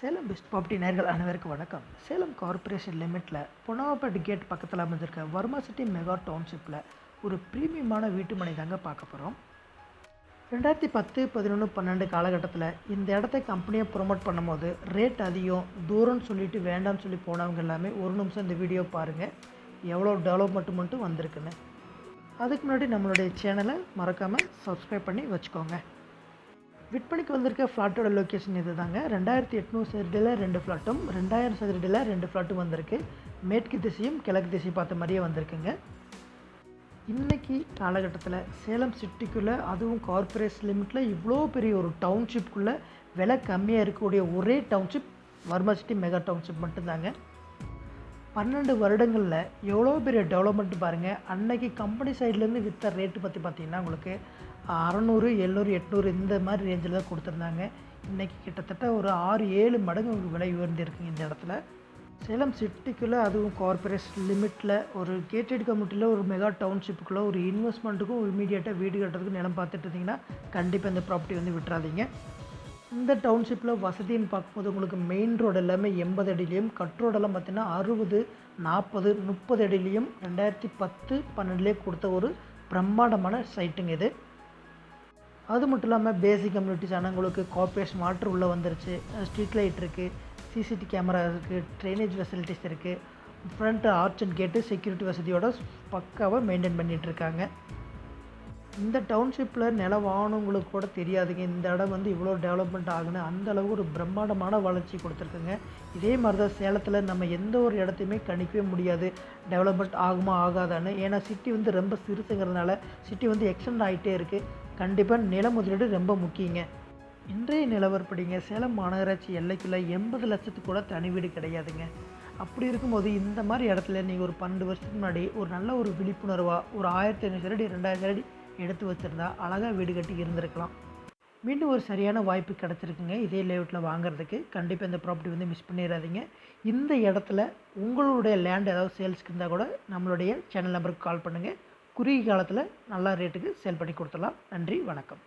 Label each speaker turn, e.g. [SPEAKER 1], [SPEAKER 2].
[SPEAKER 1] Salem best property நேர்கள் அனைவருக்கும் வணக்கம். சேலம் கார்ப்பரேஷன் லிமிட்டில் புனவாப்பேட் கேட் பக்கத்தில் அமைஞ்சிருக்க வர்மா சிட்டி மெகா டவுன்ஷிப்பில் ஒரு ப்ரீமியமான வீட்டு மனை தாங்க பார்க்க போகிறோம் ரெண்டாயிரத்தி பத்து பதினொன்று பன்னெண்டு காலகட்டத்தில் இந்த இடத்த கம்பெனியை ப்ரொமோட் பண்ணும்போது ரேட் அதிகம் தூரம்னு சொல்லிட்டு வேண்டாம்னு சொல்லி போனவங்க எல்லாமே ஒரு நிமிஷம் இந்த வீடியோ பாருங்கள் எவ்வளோ டெவலப்மெண்ட் மட்டும் வந்திருக்குன்னு. அதுக்கு முன்னாடி நம்மளுடைய சேனலை மறக்காமல் சப்ஸ்கிரைப் பண்ணி வச்சுக்கோங்க. விற்பனைக்கு வந்திருக்க ஃப்ளாட்டோட லொக்கேஷன் இது தாங்க ரெண்டாயிரத்தி எட்நூறு சதுரடியில் ரெண்டு ஃப்ளாட்டும் ரெண்டாயிரம் சதுரடியில் ரெண்டு ஃப்ளாட்டும் வந்திருக்கு. மேற்கு திசையும் கிழக்கு திசையும் பார்த்த மாதிரியே வந்திருக்குங்க. இன்றைக்கி காலகட்டத்தில் சேலம் சிட்டிக்குள்ளே அதுவும் கார்ப்பரேஷன் லிமிட்டில் இவ்வளோ பெரிய ஒரு டவுன்ஷிப்புக்குள்ளே விலை கம்மியாக இருக்கக்கூடிய ஒரே township Varma city mega township மட்டும்தாங்க. பன்னெண்டு வருடங்களில் எவ்வளோ பெரிய டெவலப்மெண்ட் பாருங்கள் அன்னைக்கு கம்பெனி சைட்லேருந்து விற்ற ரேட்டு பற்றி பார்த்தீங்கன்னா உங்களுக்கு அறநூறு எழுநூறு எட்நூறு இந்த மாதிரி ரேஞ்சில் தான் கொடுத்துருந்தாங்க. இன்றைக்கி கிட்டத்தட்ட ஒரு ஆறு ஏழு மடங்கு உங்களுக்கு விலை உயர்ந்திருக்குங்க இந்த இடத்துல. சேலம் சிட்டிக்குள்ளே அதுவும் கார்பரேஷன் லிமிட்டில் ஒரு கேட்டட் கம்யூனிட்டியில் ஒரு மெகா டவுன்ஷிப்புக்குள்ளே ஒரு இன்வெஸ்ட்மெண்ட்டுக்கும் இமீடியட்டாக வீடு கட்டுறதுக்கு நிலம் பார்த்துட்டு இருந்தீங்கன்னா கண்டிப்பாக இந்த ப்ராப்பர்ட்டி வந்து விட்டுறாதீங்க. இந்த டவுன்ஷிப்பில் வசதின்னு பார்க்கும்போது உங்களுக்கு மெயின் ரோடு எல்லாமே எண்பது அடியிலையும் கட் ரோடெல்லாம் பார்த்தீங்கன்னா அறுபது நாற்பது முப்பது அடியிலையும் ரெண்டாயிரத்தி பத்து பன்னெண்டுலேயே கொடுத்த ஒரு பிரம்மாண்டமான சைட்டுங்க இது. அது மட்டும் இல்லாமல் பேசிக் கம்யூனிட்டிஸ் உங்களுக்கு கார்பரேஷன் வாட்டர் உள்ளே வந்துருச்சு ஸ்ட்ரீட் லைட் இருக்குது சிசிடி கேமரா இருக்குது ட்ரைனேஜ் ஃபெசிலிட்டிஸ் இருக்குது front arch and gate security வசதியோட பக்காவாக மெயின்டைன் பண்ணிகிட்ருக்காங்க இந்த டவுன்ஷிப்பில் நிலம் வாங்கினவங்களுக்கு கூட தெரியாதுங்க. இந்த இடம் வந்து இவ்வளோ டெவலப்மெண்ட் ஆகுன்னு அந்த அளவுக்கு ஒரு பிரம்மாண்டமான வளர்ச்சி கொடுத்துருக்குங்க. இதே மாதிரி தான் சேலத்தில் நம்ம எந்த ஒரு இடத்தையுமே கணிக்கவே முடியாது. டெவலப்மெண்ட் ஆகுமா ஆகாதான்னு. ஏன்னா சிட்டி வந்து ரொம்ப சிறுசுங்கிறதுனால சிட்டி வந்து எக்ஸ்டெண்ட் ஆகிட்டே இருக்குது கண்டிப்பாக நில முதலீடு ரொம்ப முக்கியங்க. இன்றைய நிலவரப்படிங்க சேலம் மாநகராட்சி எல்லைக்குள்ளே எண்பது லட்சத்துக்கு கூட தனி வீடு கிடையாதுங்க. அப்படி இருக்கும்போது இந்த மாதிரி இடத்துல நீங்கள் ஒரு பன்னெண்டு வருஷத்துக்கு முன்னாடி ஒரு நல்ல ஒரு விழிப்புணர்வாக ஒரு ஆயிரத்தி ஐநூறு அடி ரெண்டாயிரம் அடி எடுத்து வச்சுருந்தா அழகாக வீடு கட்டி இருந்திருக்கலாம். மீண்டும் ஒரு சரியான வாய்ப்பு கிடச்சிருக்குங்க. இதே லேஅவுட்டில் வாங்குறதுக்கு. கண்டிப்பாக இந்த ப்ராப்பர்ட்டி வந்து மிஸ் பண்ணிடாதீங்க. இந்த இடத்துல உங்களுடைய லேண்ட் ஏதாவது சேல்ஸ்க்கு இருந்தால் கூட நம்மளுடைய சேனல் நம்பருக்கு கால் பண்ணுங்கள் குறுகிய காலத்தில் நல்ல ரேட்டுக்கு சேல் பண்ணி கொடுத்துடலாம். நன்றி வணக்கம்.